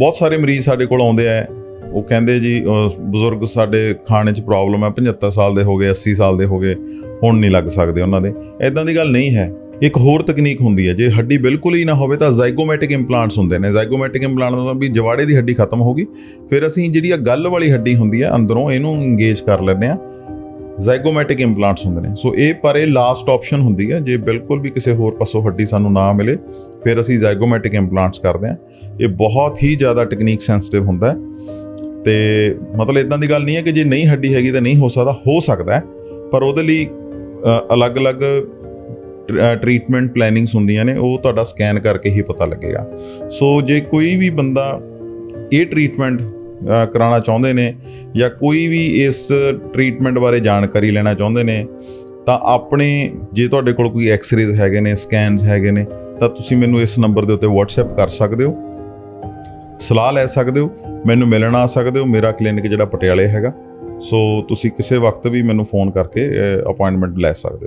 ਬਹੁਤ ਸਾਰੇ ਮਰੀਜ਼ ਸਾਡੇ ਕੋਲ ਆਉਂਦੇ ਆ। ਉਹ ਕਹਿੰਦੇ ਜੀ ਬਜ਼ੁਰਗ ਸਾਡੇ ਖਾਣੇ 'ਚ ਪ੍ਰੋਬਲਮ ਹੈ 75 ਸਾਲ ਦੇ ਹੋ ਗਏ 80 ਸਾਲ ਦੇ ਹੋ ਗਏ, ਹੁਣ ਨਹੀਂ ਲੱਗ ਸਕਦੇ ਉਹਨਾਂ ਦੇ। ਐਦਾਂ ਦੀ ਗੱਲ ਨਹੀਂ ਹੈ। ਇੱਕ ਹੋਰ ਤਕਨੀਕ ਹੁੰਦੀ ਹੈ, ਜੇ ਹੱਡੀ ਬਿਲਕੁਲ ਹੀ ਨਾ ਹੋਵੇ ਤਾਂ ਜ਼ਾਈਗੋਮੈਟਿਕ ਇੰਪਲਾਂਟਸ ਹੁੰਦੇ ਨੇ। ਜ਼ਾਈਗੋਮੈਟਿਕ ਇੰਪਲਾਂਟ ਦਾ ਵੀ ਜਵਾੜੇ ਦੀ ਹੱਡੀ ਖਤਮ ਹੋ ਗਈ। ਫਿਰ ਅਸੀਂ ਜਿਹੜੀ ਆ ਗੱਲ ਵਾਲੀ ਹੱਡੀ ਹੁੰਦੀ ਹੈ ਅੰਦਰੋਂ ਇਹਨੂੰ ਇੰਗੇਜ ਕਰ ਲੈਂਦੇ ਆ ਜ਼ਾਈਗੋਮੈਟਿਕ ਇੰਪਲਾਂਟਸ ਹੁੰਦੇ ਨੇ। ਸੋ ਇਹ ਪਰ ਇਹ ਲਾਸਟ ਆਪਸ਼ਨ ਹੁੰਦੀ ਹੈ। ਜੇ ਬਿਲਕੁਲ ਵੀ ਕਿਸੇ ਹੋਰ ਪਾਸੋਂ ਹੱਡੀ ਸਾਨੂੰ ਨਾ ਮਿਲੇ ਫਿਰ ਅਸੀਂ ਜ਼ਾਈਗੋਮੈਟਿਕ ਇੰਪਲਾਂਟਸ ਕਰਦੇ ਹਾਂ। ਇਹ ਬਹੁਤ ਹੀ ਜ਼ਿਆਦਾ ਟੈਕਨੀਕ ਸੈਂਸਿਟਿਵ ਹੁੰਦਾ ਹੈ। ਤੇ ਮਤਲਬ ਇਦਾਂ ਦੀ ਗੱਲ ਨਹੀਂ ਹੈ ਕਿ ਜੇ ਨਹੀਂ ਹੱਡੀ ਹੈਗੀ ਤਾਂ ਨਹੀਂ ਹੋ ਸਕਦਾ। ਹੋ ਸਕਦਾ ਪਰ ਉਹਦੇ ਲਈ ਅ, ਅਲੱਗ-ਅਲੱਗ ਟ੍ਰੀਟਮੈਂਟ ਪਲੈਨਿੰਗਸ ਹੁੰਦੀਆਂ ਨੇ। ਉਹ ਤੁਹਾਡਾ ਸਕੈਨ ਕਰਕੇ ਹੀ ਪਤਾ ਲੱਗੇਗਾ। ਸੋ ਜੇ ਕੋਈ ਵੀ ਬੰਦਾ ਇਹ ਟ੍ਰੀਟਮੈਂਟ ਕਰਾਉਣਾ ਚਾਹੁੰਦੇ ਨੇ ਜਾਂ ਕੋਈ ਵੀ ਇਸ ਟ੍ਰੀਟਮੈਂਟ ਬਾਰੇ ਜਾਣਕਾਰੀ ਲੈਣਾ ਚਾਹੁੰਦੇ ਨੇ, ਤਾਂ ਆਪਣੇ ਜੇ ਤੁਹਾਡੇ ਕੋਲ ਕੋਈ ਐਕਸ-ਰੇਜ਼ ਹੈਗੇ ਨੇ ਸਕੈਨਸ ਹੈਗੇ ਨੇ, ਤਾਂ ਤੁਸੀਂ ਮੈਨੂੰ ਇਸ ਨੰਬਰ ਦੇ ਉੱਤੇ WhatsApp ਕਰ ਸਕਦੇ ਹੋ। ਸਲਾਹ ਲੈ ਸਕਦੇ ਹੋ, ਮੈਨੂੰ ਮਿਲਣ ਆ ਸਕਦੇ ਹੋ, ਮੇਰਾ ਕਲੀਨਿਕ ਜਿਹੜਾ ਪਟਿਆਲੇ ਹੈਗਾ। ਸੋ ਤੁਸੀਂ ਕਿਸੇ ਵਕਤ ਵੀ ਮੈਨੂੰ ਫੋਨ ਕਰਕੇ ਅਪਾਇੰਟਮੈਂਟ ਲੈ ਸਕਦੇ ਹੋ।